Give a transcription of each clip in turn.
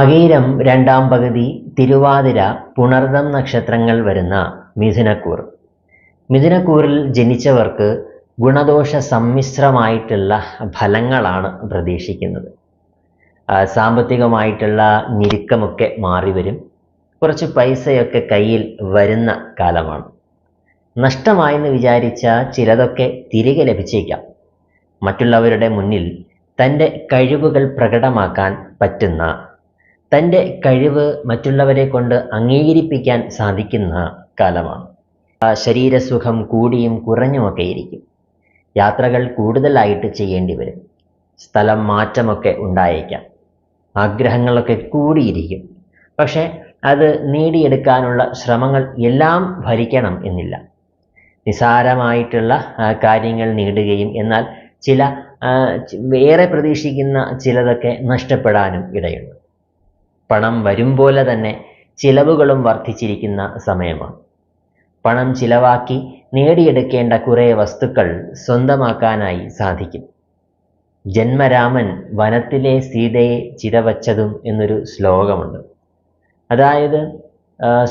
മകീരം രണ്ടാം പകുതി തിരുവാതിര പുണർദം നക്ഷത്രങ്ങൾ വരുന്ന മിഥുനക്കൂർ. മിഥുനക്കൂറിൽ ജനിച്ചവർക്ക് ഗുണദോഷ സമ്മിശ്രമായിട്ടുള്ള ഫലങ്ങളാണ് പ്രതീക്ഷിക്കുന്നത്. സാമ്പത്തികമായിട്ടുള്ള ഞെരുക്കമൊക്കെ മാറി വരും. കുറച്ച് പൈസയൊക്കെ കയ്യിൽ വരുന്ന കാലമാണ്. നഷ്ടമായെന്ന് വിചാരിച്ച ചിലതൊക്കെ തിരികെ ലഭിച്ചേക്കാം. മറ്റുള്ളവരുടെ മുന്നിൽ തന്റെ കഴിവുകൾ പ്രകടമാക്കാൻ പറ്റുന്ന തന്റെ കഴിവ് മറ്റുള്ളവരെ കൊണ്ട് അംഗീകരിപ്പിക്കാൻ സാധിക്കുന്ന കാലമാണ്. ശരീരസുഖം കൂടിയും കുറഞ്ഞുമൊക്കെ ഇരിക്കും യാത്രകൾ കൂടുതലായിട്ട് ചെയ്യേണ്ടി വരും. സ്ഥലം മാറ്റമൊക്കെ ഉണ്ടായേക്കാം. ആഗ്രഹങ്ങളൊക്കെ കൂടിയിരിക്കും. പക്ഷേ അത് നേടിയെടുക്കാനുള്ള ശ്രമങ്ങൾ എല്ലാം ഭരിക്കണം എന്നില്ല. നിസാരമായിട്ടുള്ള കാര്യങ്ങൾ നേടുകയും എന്നാൽ ചില വേറെ പ്രതീക്ഷിക്കുന്ന ചിലതൊക്കെ നഷ്ടപ്പെടാനും ഇടയുണ്ട്. പണം വരും പോലെ തന്നെ ചിലവുകളും വർദ്ധിച്ചിരിക്കുന്ന സമയമാണ്. പണം ചിലവാക്കി നേടിയെടുക്കേണ്ട കുറേ വസ്തുക്കൾ സ്വന്തമാക്കാനായി സാധിക്കും. ജന്മരാമൻ വനത്തിലെ സീതയെ ചിതവച്ചതും എന്നൊരു ശ്ലോകമുണ്ട്. അതായത്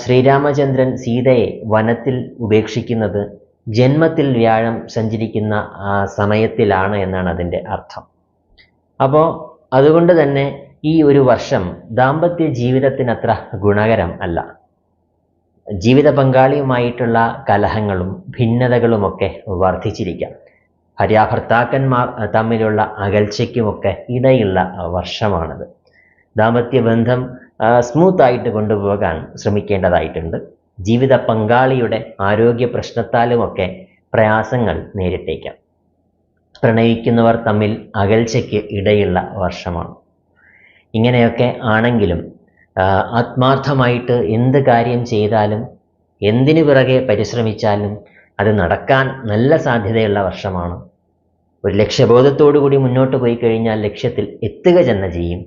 ശ്രീരാമചന്ദ്രൻ സീതയെ വനത്തിൽ ഉപേക്ഷിക്കുന്നത് ജന്മത്തിൽ വ്യാഴം സഞ്ചരിക്കുന്ന സമയത്തിലാണ് എന്നാണ് അതിന്റെ അർത്ഥം. അപ്പോൾ അതുകൊണ്ട് തന്നെ ഈ ഒരു വർഷം ദാമ്പത്യ ജീവിതത്തിനത്ര ഗുണകരം അല്ല. ജീവിത പങ്കാളിയുമായിട്ടുള്ള കലഹങ്ങളും ഭിന്നതകളുമൊക്കെ വർദ്ധിച്ചിരിക്കാം. ഭാര്യാഭർത്താക്കന്മാർ തമ്മിലുള്ള അകൽച്ചയ്ക്കുമൊക്കെ ഇടയുള്ള വർഷമാണത്. ദാമ്പത്യ ബന്ധം സ്മൂത്ത് ആയിട്ട് കൊണ്ടുപോകാൻ ശ്രമിക്കേണ്ടതായിട്ടുണ്ട്. ജീവിത പങ്കാളിയുടെ ആരോഗ്യ പ്രശ്നത്താലുമൊക്കെ പ്രയാസങ്ങൾ നേരിട്ടേക്കാം. പ്രണയിക്കുന്നവർ തമ്മിൽ അകൽച്ചയ്ക്ക് ഇടയുള്ള വർഷമാണ്. ഇങ്ങനെയൊക്കെ ആണെങ്കിലും ആത്മാർത്ഥമായിട്ട് എന്ത് കാര്യം ചെയ്താലും എന്തിനു പിറകെ പരിശ്രമിച്ചാലും അത് നടക്കാൻ നല്ല സാധ്യതയുള്ള വർഷമാണ്. ഒരു ലക്ഷ്യബോധത്തോടു കൂടി മുന്നോട്ട് പോയി കഴിഞ്ഞാൽ ലക്ഷ്യത്തിൽ എത്തുക തന്നെ ചെയ്യും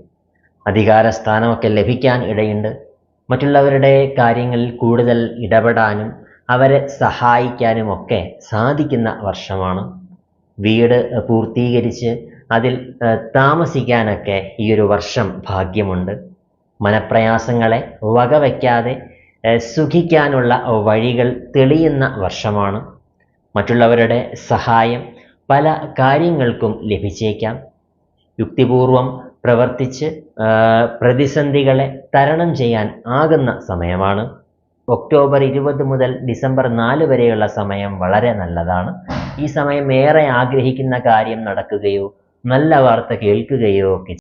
അധികാര സ്ഥാനമൊക്കെ ലഭിക്കാൻ ഇടയുണ്ട്. മറ്റുള്ളവരുടെ കാര്യങ്ങളിൽ കൂടുതൽ ഇടപെടാനും അവരെ സഹായിക്കാനുമൊക്കെ സാധിക്കുന്ന വർഷമാണ്. വീട് പൂർത്തീകരിച്ച് അതിൽ താമസിക്കാനൊക്കെ ഈ ഒരു വർഷം ഭാഗ്യമുണ്ട്. മനപ്രയാസങ്ങളെ വകവയ്ക്കാതെ സുഖിക്കാനുള്ള വഴികൾ തെളിയുന്ന വർഷമാണ്. മറ്റുള്ളവരുടെ സഹായം പല കാര്യങ്ങൾക്കും ലഭിച്ചേക്കാം. യുക്തിപൂർവം പ്രവർത്തിച്ച് പ്രതിസന്ധികളെ തരണം ചെയ്യാൻ ആകുന്ന സമയമാണ്. ഒക്ടോബർ ഇരുപത് മുതൽ ഡിസംബർ നാല് വരെയുള്ള സമയം വളരെ നല്ലതാണ്. ഈ സമയം ഏറെ ആഗ്രഹിക്കുന്ന കാര്യം നടക്കുകയോ നല്ല വാർത്ത കേൾക്കുകയോ ഒക്കെ